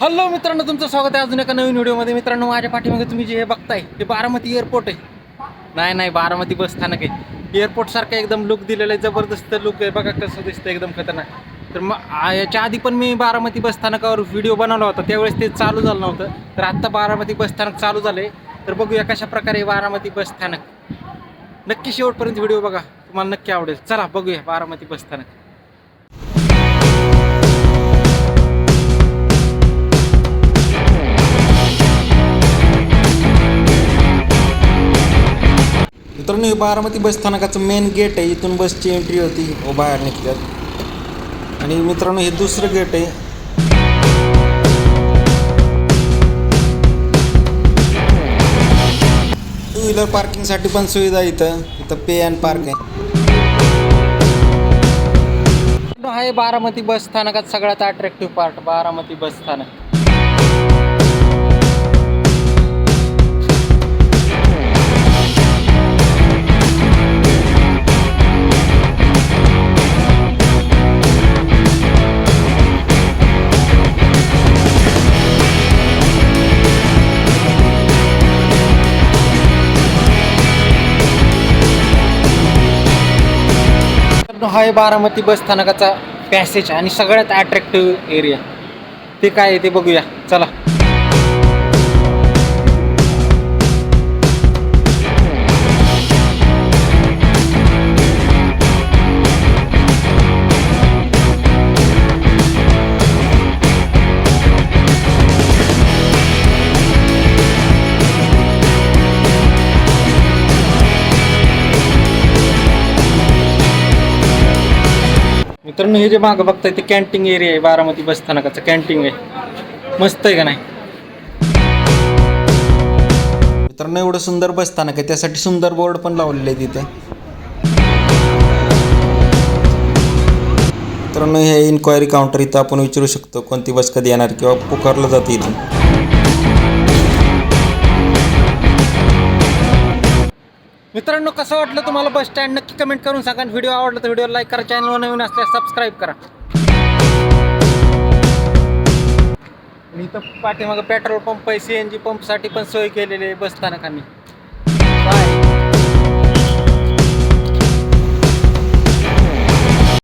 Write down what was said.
Hello मित्रांनो तुमचं स्वागत आहे अजून एका नवीन व्हिडिओमध्ये. मित्रांनो माझ्या पाठीमागे तुम्ही जे हे बघताय हे बारामती एअरपोर्ट आहे. नाही नाही बारामती बस स्थानक आहे. एअरपोर्टसारखं एकदम लुक दिलेलं आहे जबरदस्त लुक आहे. बघा कसं दिसतं एकदम खतरनाक. तर मग याच्या आधी पण मी बारामती बस स्थानकावर व्हिडिओ बनवला होता. त्यावेळेस ते चालू झालं नव्हतं. तर आत्ता बारामती बस स्थानक चालू झालं आहे तर बघूया कशा प्रकारे बारामती बस स्थानक. नक्की शेवटपर्यंत व्हिडिओ बघा. तुम्हाला नक्की आवडेल. चला बघूया बारामती बस स्थानक. मित्रांनो हे बारामती बस स्थानकाचं मेन गेट आहे इथून बसची एंट्री होती व बाहेर निघतात. आणि मित्रांनो हे दुसरं गेट आहे. टू व्हीलर पार्किंगसाठी पण सुविधा इथं. इथं पे अँड पार्क आहे. हा आहे बारामती बस स्थानकात सगळ्यात अट्रॅक्टिव्ह पार्ट बारामती बस स्थानक. हा आहे बारामती बस स्थानकाचा पॅसेज आणि सगळ्यात अट्रॅक्टिव्ह एरिया ते काय आहे ते बघूया. चला. मित्रांनो हे जे मागं बघताय ते कॅन्टीन एरिया आहे बारामती बस स्थानकाचं कॅन्टीन आहे. मस्त आहे का नाही? मित्रांनो एवढं सुंदर बस स्थानक आहे त्यासाठी सुंदर बोर्ड पण लावलेले आहे तिथे मित्रांनो हे इन्क्वायरी काउंटर इथं आपण विचारू शकतो कोणती बस कधी येणार किंवा पुकारलं जातं इथून. मित्रांनो कसं वाटलं तुम्हाला बस स्टँड नक्की कमेंट करून सांगा व्हिडिओ आवडला तर व्हिडिओ लाईक करा चॅनलवर नवीन असल्यास सबस्क्राईब करा. आणि इथं पाठीमागं पेट्रोल पंप आहे सी एन जी पंपसाठी पण सोय केलेली आहे बस स्थानकांनी.